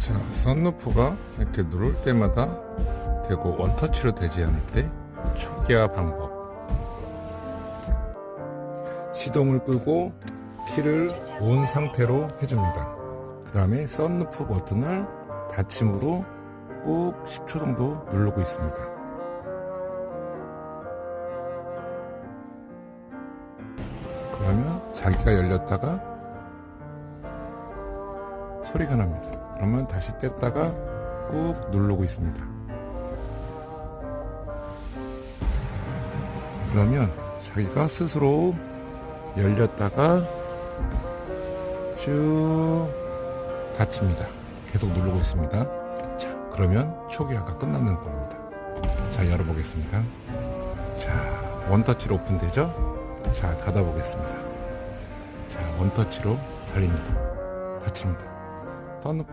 자, 썬루프가 이렇게 누를 때마다 되고 원터치로 되지 않을 때 초기화 방법. 시동을 끄고 키를 온 상태로 해줍니다. 그 다음에 썬루프 버튼을 닫힘으로 꾹 10초 정도 누르고 있습니다. 그러면 자기가 열렸다가 소리가 납니다. 그러면 다시 뗐다가 꾹 누르고 있습니다. 그러면 자기가 스스로 열렸다가 쭉 닫힙니다. 계속 누르고 있습니다. 자, 그러면 초기화가 끝나는 겁니다. 자, 열어보겠습니다. 자, 원터치로 오픈되죠? 자, 닫아보겠습니다. 자, 원터치로 달립니다. 닫힙니다. 썬루프